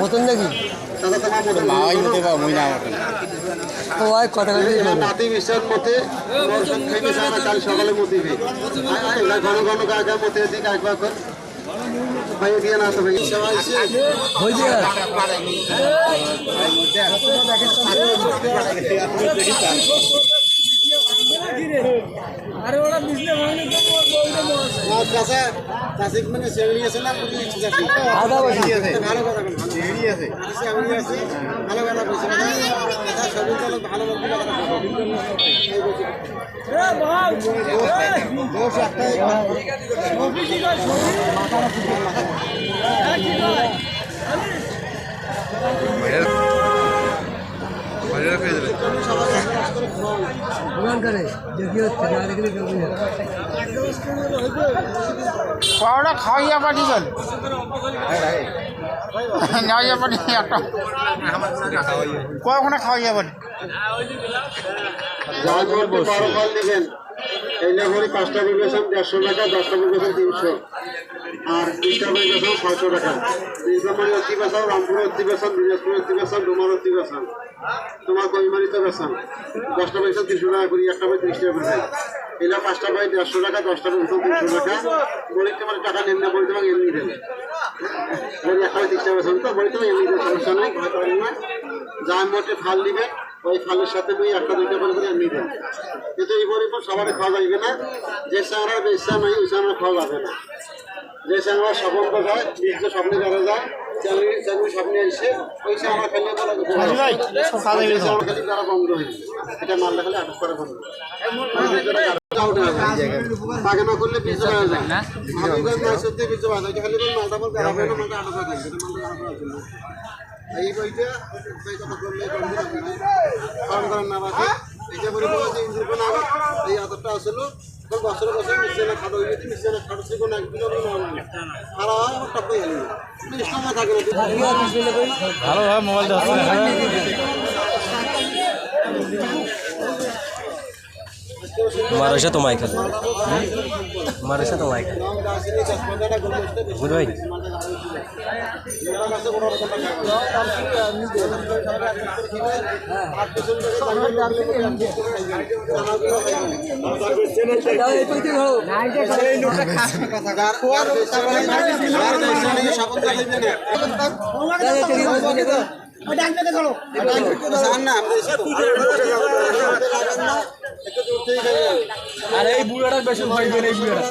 মতন দেখি দাদা তোমার মতো মাওয়াই হতে পারব না মতন ও ভাই কথা নাতি বিশ্বাস মতে কাল সকালে মতে ঘন ঘন কাজ মতে দিকে একবার ভাই দিয়ে না তো ভাই হয়েছে মানে শেগড়ি আছে না আদা বসে ভালো কথা শেগড়ি আছে। শেগড়ি আছে ভালো কথা বলছে কথা সবই তো ভালো দোষ একটাই প্রমাণ করে। দেখি হচ্ছে না দেখলে কেউ পাওয়াটা খাওয়াইয়া পাঠি বল খাওয়াইয়া পাঠি একটা। কখনো খাওয়াইয়া পাঠি এই লেখারি পাঁচটা বিবেচন দেড়শো টাকা, দশটা বিবেচন তিনশো। আর বিশটা বিবেচন ছয়শো টাকা। নীলফামারী অতি বেসন রামপুর অতি বেসন দিনাজপুর অতি বেসন ডোমার অতি বেসন তোমার কৈমারিতে বেসন। দশটা পয়সা তিনশো টাকা করি, একটা পাই ত্রিশ টাকা করে। পাঁচটা পাই দেড়শো টাকা, দশটা পয়সা তিনশো টাকা। বলি তোমার টাকা নেন না, বলি তোমাকে এমনি একটা পাই ত্রিশ তো, বলি তোমার এমনি দেবে সমস্যা নেই যার মধ্যে ফাল দিবে ওই ফালের সাথে বই একটা দুইটা করে করে এমনি কিন্তু এই বলি সবার খাওয়া যাবে না। যে সাংরা বেশা নাই ওই সাংরা খাওয়া যাবে না। যে সাংরা স্বপ্ন যায় বীজ স্বপ্নে করা যায় চাকরি চাকরি স্বপ্নে এসে ওই সাংরা খেলে তারা খালি তারা বন্ধ হয়ে যায়। এটা মারলে খালি আটক করা বন্ধ। তাকে না করলে বীজ যায়। মাঝে মাছ সত্যি বীজ হয়ে যায় খালি আটক আটক যায় এই বইটা করলে না করার না এই যে ইঞ্জিন কোন আদরটা আসলো। তো বছর বছর খাটো হয়ে গেছে মিশিয়ে খাটো সে কোন একদিন না খারাপ হয় আমার টপ হয়ে গেল সময় থাকে না। ভালোভাবে মোবাইল মারসা তোমায় খেলে মারসা তোমায় খেলে ভাই আর এই বুড়াটা বেশি ভয় এই বুড়াটা